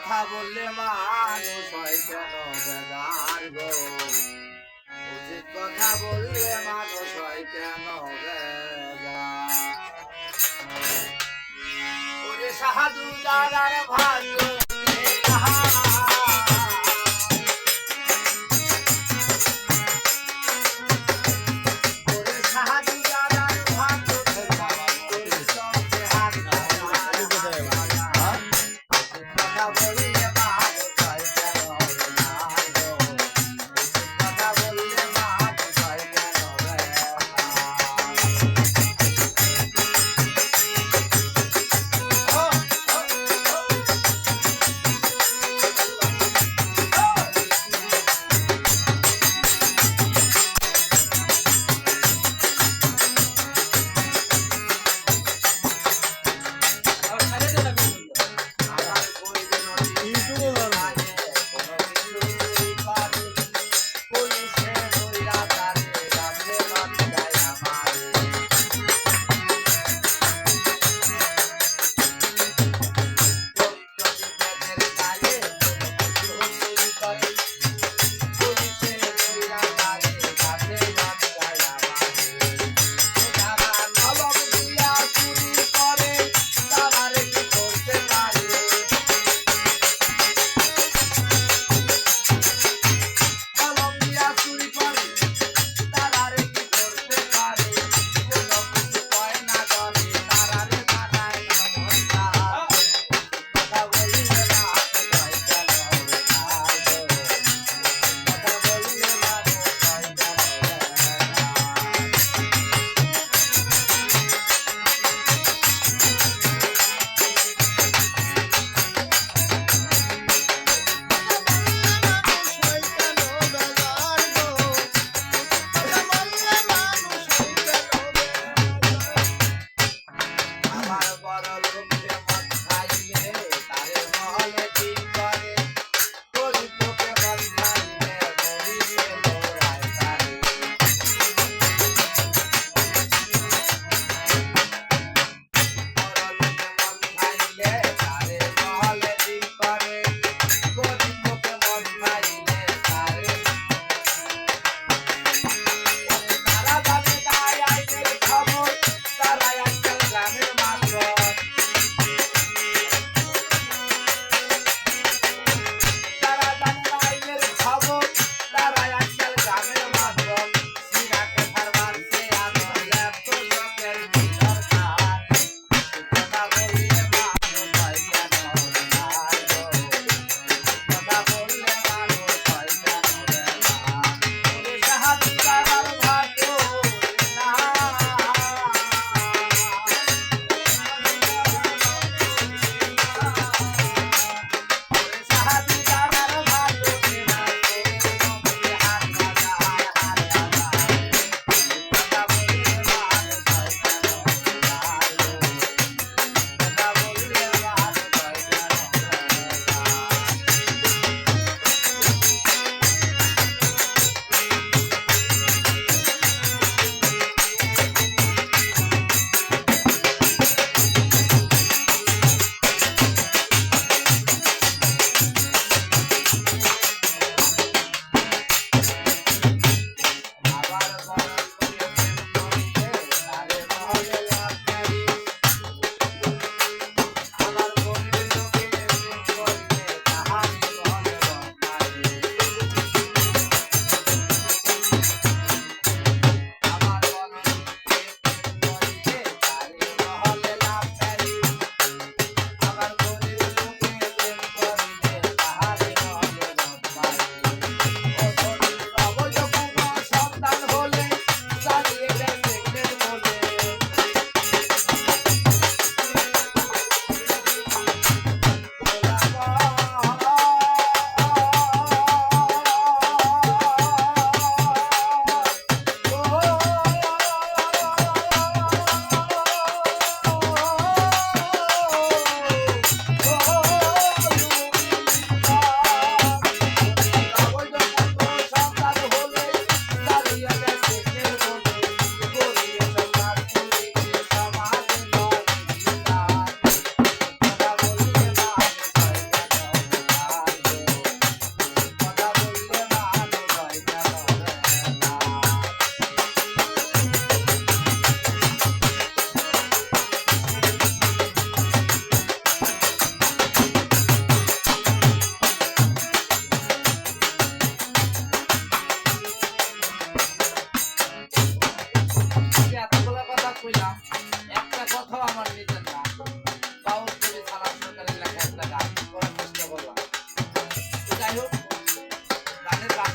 কথা বললে মানুষ হয় কেন বেজার গো? উচিত কথা বললে মানুষ হয় কেন বেজার? সাধু দাদার ভাগ্য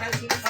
salsita.